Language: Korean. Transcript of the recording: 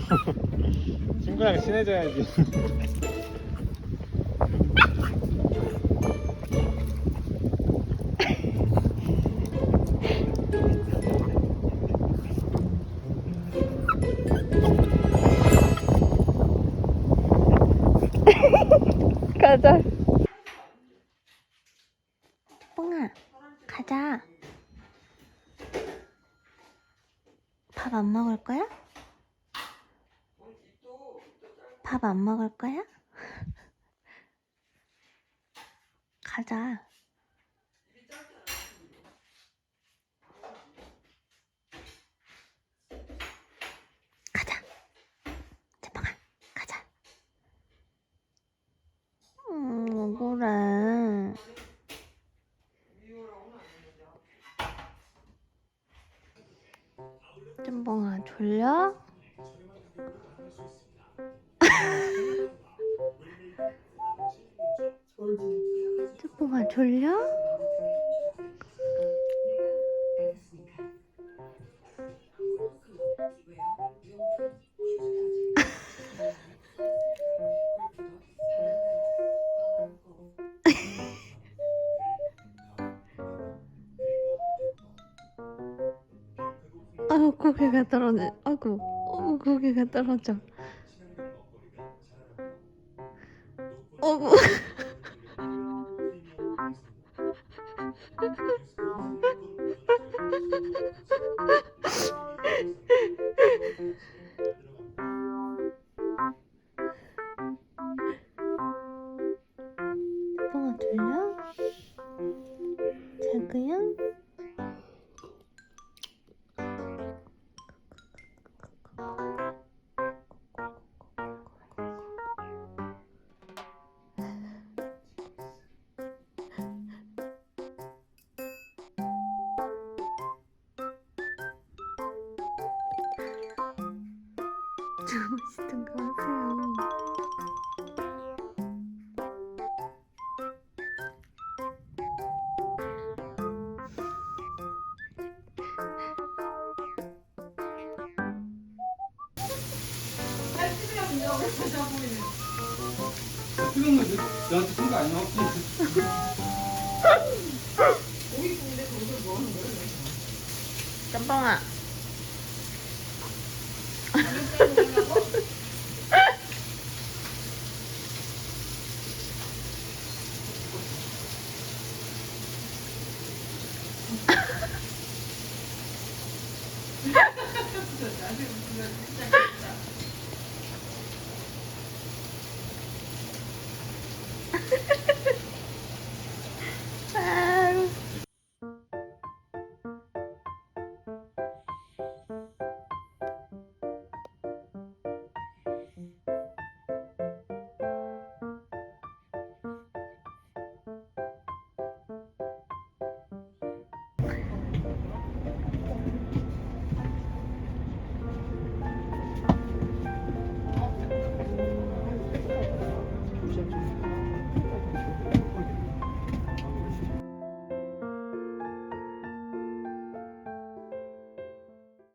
친구랑 친해져야지 가자. 뽕아, 가자. 밥 안 먹을 거야? 밥 안 먹을 거야? 가자. 가자. 제빵아, 가자. 음, 그래. 짬뽕아, 졸려? 짬뽕아, 졸려? 아유, 고개가 떨어져. 아이고, 어, 고개가 떨어져. 어구. 뽕아 졸려? 자구야? 주무시던 거 하세요. 뜨거운 거 너한테 준거 아니야? 짬뽕아. 아,